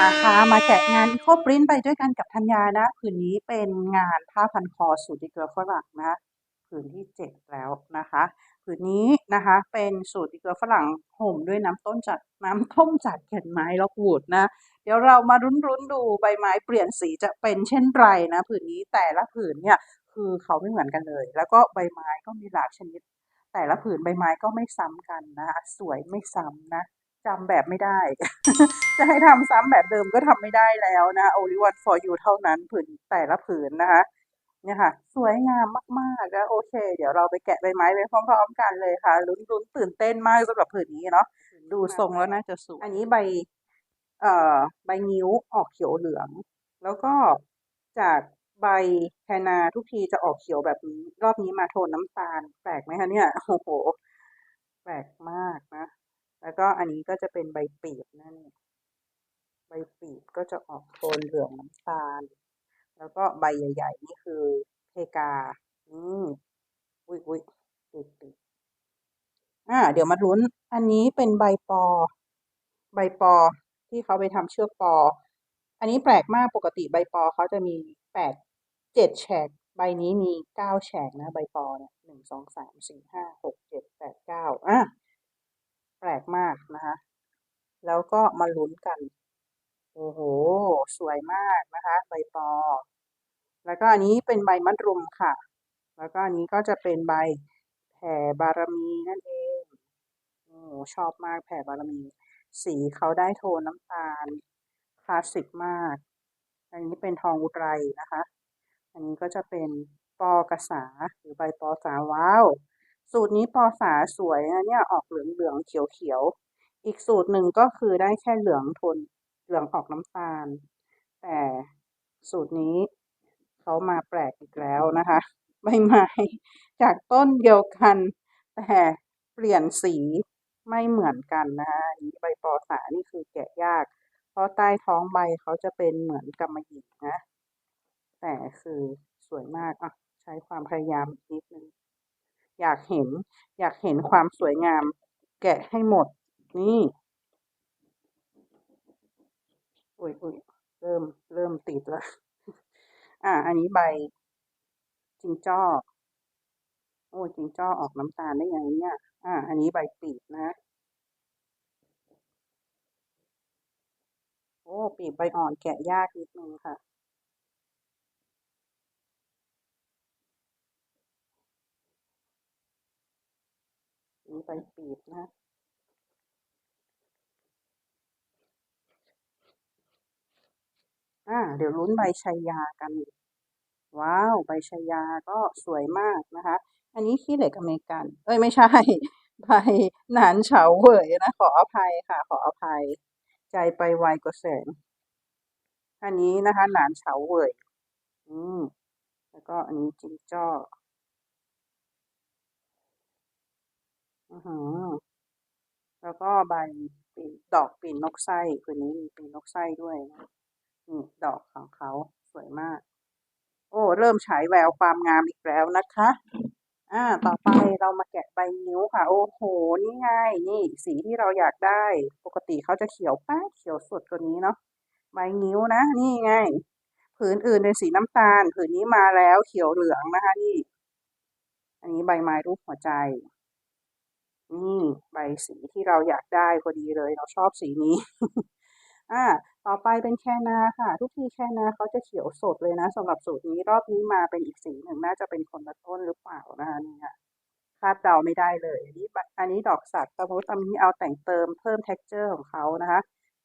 นะคะ มาแกะงานอีโคปรินไปด้วยกันกับธัญญานะผืนนี้เป็นงานผ้าพันคอสูตรดิเกลือฝรั่งนะผืนที่เจ็ดแล้วนะคะผืนนี้นะคะเป็นสูตรดิเกลือฝรั่งห่มด้วยน้ำต้นจากน้ำต้มจากแก่นไม้ล็อกวูดนะเดี๋ยวเรามารุ้นรุ้นๆดูใบไม้เปลี่ยนสีจะเป็นเช่นไรนะผืนนี้แต่ละผืนเนี่ยคือเขาไม่เหมือนกันเลย แล้วก็ใบไม้ก็มีหลากชนิด แต่ละผืนใบไม้ก็ไม่ซ้ำกันนะคะสวยไม่ซ้ำนะ จำแบบไม่ได้ จะให้ทำซ้ำแบบเดิมก็ทำไม่ได้แล้วนะ only one for you เท่านั้นผืนแต่ละผืนนะคะ เนี่ยค่ะ สวยงามมากๆนะโอเค เดี๋ยวเราไปแกะใบไม้ไปพร้อมๆกันเลยค่ะ ลุ้นลุ้นตื่นเต้นมากสำหรับผืนนี้เนาะดูทรงแล้วน่าจะสวยอันนี้ใบ เอ่อ ใบงิ้วออกเขียวเหลือง แล้วก็จากใบแคนาทุกทีจะออกเขียวแบบนี้ รอบนี้มาโทนน้ำตาล แปลกไหมคะเนี่ยโอ้โหแปลกมากนะ แล้วก็อันนี้ก็จะเป็นใบปีบนั่นใบปีบก็จะออกโทนเหลืองน้ำตาล แล้วก็ใบใหญ่ ๆ นี่คือเพกาอืมอุ้ยอุ้ยปีบปีบอ่า เดี๋ยวมาลุ้น อันนี้เป็นใบปอ ใบปอที่เขาไปทำเชือกปอ อันนี้แปลกมากปกติใบปอเขาจะมีแปดเจ็ดแฉก ใบนี้มีเก้าแฉกนะ ใบปอเนี่ยหนึ่งสองสามสี่ห้าหกเจ็ดแปดเก้าอะ ปลกมากนะคะ แล้วก็มาลุ้นกัน โอ้โห สวยมากนะคะ ใบปอ แล้วก็อันนี้เป็นใบมะรุมค่ะ แล้วก็อันนี้ก็จะเป็นใบแผ่บารมีนั่นเองโอ้ชอบมากแผ่บารมี สีเขาได้โทนน้ำตาล คลาสสิกมาก อันนี้เป็นทองอุไรนะคะ อันนี้ก็จะเป็นปอกระสาหรือใบปอสาว้าว สูตรนี้ปอสาสวยนะเนี่ยออกเหลืองเหลืองเขียวเขียว อีกสูตรหนึ่งก็คือได้แค่เหลืองทน เหลืองออกน้ำตาล แต่สูตรนี้เขามาแปลกอีกแล้วนะคะใบไม้จากต้นเดียวกัน แต่เปลี่ยนสีไม่เหมือนกันนะคะนนี้ใบปอสานี่คือแกะยาก เพราะใต้ท้องใบเขาจะเป็นเหมือนกำมะหยี่นะ แต่คือสวยมากอะใช้ความพยายามนิดนึง อยากเห็น อยากเห็นความสวยงาม แกะให้หมด นี่อุ้ยอุ้ยเริ่มเริ่มติดแล้วอ่า อันนี้ใบจิงจ้อโอ้ยจิงจ้อออกน้ำตาลได้ยังไงเนี่ย อ่า อันนี้ใบปีบนะ โอ้ปีบใบอ่อนแกะยากนิดนึงค่ะ ใบปีบนะอ่า เดี๋ยวลุ้นใบชายากัน ว้าว ใบชายาก็สวยมากนะคะ อันนี้ขี้เหล็กอเมริกัน เอ้ยไม่ใช่ ใบหนานเฉาเหวยนะ ขออภัยค่ะ ขออภัย ใจไปไวกว่าแสง อันนี้นะคะ หนานเฉาเหวยอืมแล้วก็อันนี้จิงจ้อ อือหือ แล้วก็ใบปีนดอกปีนนกไส้คืนนี้มีปีนนกไส้ด้วยนะนี่ดอกของเขาสวยมาก โอ้ เริ่มฉายแววความงามอีกแล้วนะคะ อ่า ต่อไปเรามาแกะใบนิ้วค่ะ โอ้โห นี่ไง นี่ สีที่เราอยากได้ ปกติเขาจะเขียวแป๊ดเขียวสดกว่านี้เนาะ ใบนิ้วนะ นี่ไง ผืนอื่นเป็นสีน้ำตาล ผืนนี้มาแล้วเขียวเหลืองนะคะนี่ อันนี้ใบไม้รูปหัวใจ นี่ใบสีที่เราอยากได้พอดีเลย เราชอบสีนี้ อ่า ต่อไปเป็นแคนาค่ะ ทุกทีแคนาเขาจะเขียวสดเลยนะสำหรับสูตรนี้รอบนี้มาเป็นอีกสีหนึ่งน่าจะเป็นคนละต้นหรือเปล่านะคะนี่ค่ะคาดเดาไม่ได้เลย อันนี้อันนี้ดอกสักตะมุตะมิเอาแต่งเติมเพิ่ม texture ของเขานะคะ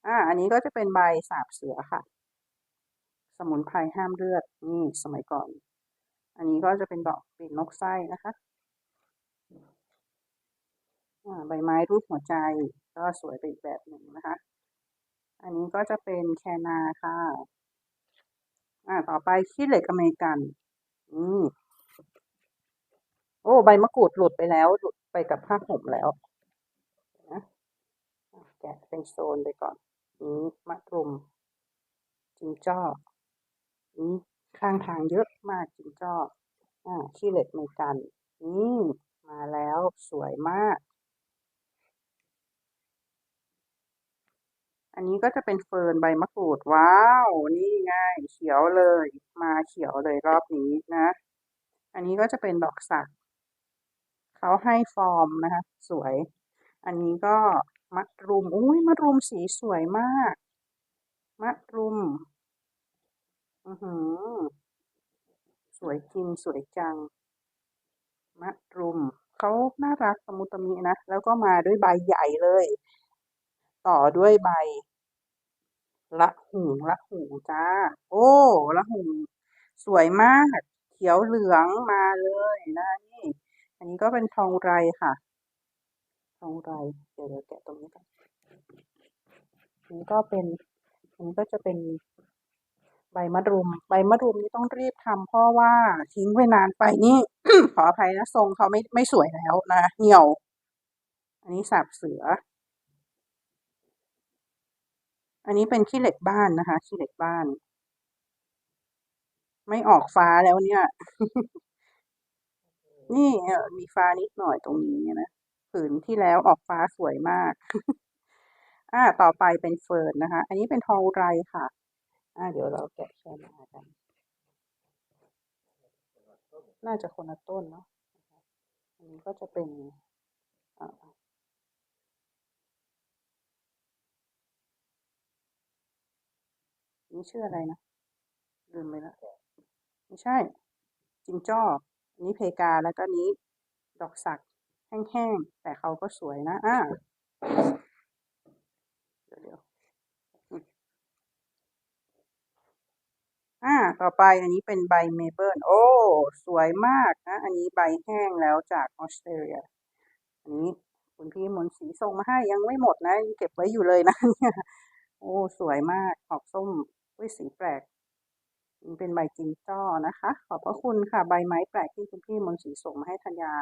อ่า อันนี้ก็จะเป็นใบสาบเสือค่ะ สมุนไพรห้ามเลือดนี่สมัยก่อน อันนี้ก็จะเป็นดอกปีกนกไส้นะคะ ใบไม้รูปหัวใจ ก็สวยไปอีกแบบหนึ่งนะคะ อันนี้ก็จะเป็นแคนาค่ะอ่าต่อไปขี้เหล็กอเมริกันอืมโอ้ใบมะกรูดหลุดไปแล้ว หลุดไปกับผ้าห่มแล้วนะแกะเป็นโซนไปก่อนนี้มะกรุมจิงจ้ออืมข้างทางเยอะมากจิงจ้ออ่าขี้เหล็กอเมริกันอืมมาแล้วสวยมาก อันนี้ก็จะเป็นเฟิร์นใบมะกรูดว้าว นี่ไงเขียวเลย มาเขียวเลยรอบนี้นะ อันนี้ก็จะเป็นดอกสักเขาให้ฟอร์มนะคะ สวย อันนี้ก็มะรุมอุ้ยมะรุมสีสวยมากมะรุม อือหือ สวยจริงสวยจังมะรุมเขาน่ารักตะมุตะมินะ แล้วก็มาด้วยใบใหญ่เลย ต่อด้วยใบ ละหุ่งละหุ่งจ้า โอ้ละหุ่งสวยมาก เขียวเหลืองมาเลยนะนี่ อันนี้ก็เป็นทองไรค่ะ ทองไรเดี๋ยวเดี๋ยวแกะตรงนี้กันนี้ก็เป็นอันนี้ก็จะเป็นใบมะรุม ใบมะรุมนี่ต้องรีบทำเพราะว่าทิ้งไว้นานไปนี่ขออภัยนะทรงเขาไม่ไม่สวยแล้วนะ เหี่ยว อันนี้สาบเสือ อันนี้เป็นขี้เหล็กบ้านนะคะ ขี้เหล็กบ้าน ไม่ออกฟ้าแล้วเนี่ย นี่มีฟ้านิดหน่อยตรงนี้นะผืนที่แล้วออกฟ้าสวยมาก อ่า ต่อไปเป็นเฟิร์นนะคะ อันนี้เป็นทองไรค่ะ อ่า เดี๋ยวเราแกะแค่มากัน น่าจะคนละต้นเนาะ อันนี้ก็จะเป็นอ่า นี่ชื่ออะไรนะลืมไปแล้วไม่ใช่ จิงจ้ออันนี้เพกาแล้วก็นี้ ดอกสักแห้งๆ แต่เขาก็สวยนะ อ่าเดี๋ยวเดี๋ยวอ่า ต่อไปอันนี้เป็นใบเมเปิลโอ้ สวยมากนะ อันนี้ใบแห้งแล้วจากออสเตรเลีย อันนี้คุณพี่มนต์ศรีส่งมาให้ยังไม่หมดนะ ยังเก็บไว้อยู่เลยนะเนี่ย โอ้ สวยมาก ออกส้ม อุ้ยสีแปลก เป็นใบจิงจ้อนะคะ ขอบพระคุณค่ะใบไม้แปลกที่คุณพี่มนต์ศรีส่งมาให้ธัญญา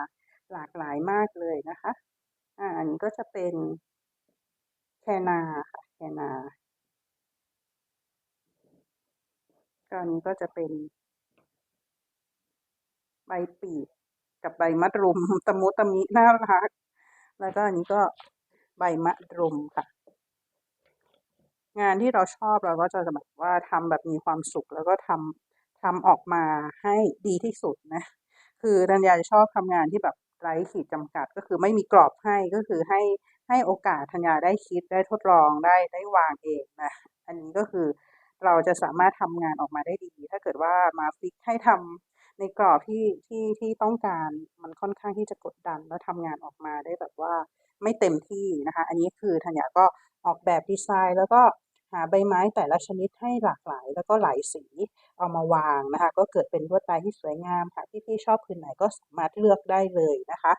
หลากหลายมากเลยนะคะ อ่าอันนี้ก็จะเป็นแคนาค่ะแคนาก็อันนี้ก็จะเป็นใบปีบกับใบมะรุมตะมุตะมิน่ารัก แล้วก็อันนี้ก็ใบมะรุมค่ะ งานที่เราชอบเราก็จะแบบว่าทำแบบมีความสุขแล้วก็ทำทำออกมาให้ดีที่สุดนะ คือธัญญาจะชอบทำงานที่แบบไร้ขีดจำกัดก็คือไม่มีกรอบให้ก็คือให้ให้โอกาสธัญญาได้คิดได้ทดลองได้ได้วางเองนะอันนี้ก็คือเราจะสามารถทำงานออกมาได้ดี ถ้าเกิดว่ามาฟิกให้ทำในกรอบที่ที่ที่ต้องการมันค่อนข้างที่จะกดดัน แล้วทำงานออกมาได้แบบว่าไม่เต็มที่นะคะ อันนี้คือธัญญาก็ออกแบบดีไซน์ แล้วก็ หาใบไม้แต่ละชนิดให้หลากหลาย แล้วก็หลายสีเอามาวางนะคะ ก็เกิดเป็นลวดลายที่สวยงามค่ะพี่ๆชอบผืนไหนก็สามารถเลือกได้เลยนะคะ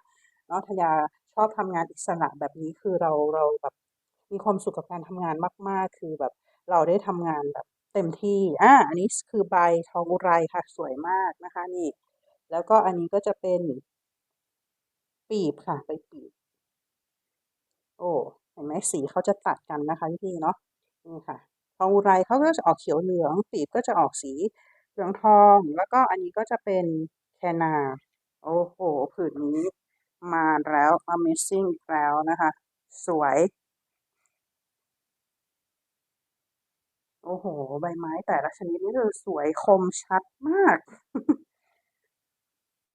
เนาะธัญญาชอบทำงานอิสระแบบนี้คือเราเราแบบมีความสุขกับการทำงานมาก ๆ คือแบบเราได้ทำงานแบบเต็มที่อ่าอันนี้คือใบทองอุไรค่ะสวยมากนะคะนี่ แล้วก็อันนี้ก็จะเป็น ปีบค่ะใบปีบ โอ้เห็นไหมสีเขาจะตัดกันนะคะพี่เนาะ นี่ค่ะทองอุไรเขาก็จะออกเขียวเหลืองปีบก็จะออกสีเหลืองทอง แล้วก็อันนี้ก็จะเป็นแคนา โอ้โหผืนนี้มาแล้ว Amazing แล้วนะคะ สวย โอ้โห ใบไม้แต่ละชนิดนี่คือสวยคมชัดมาก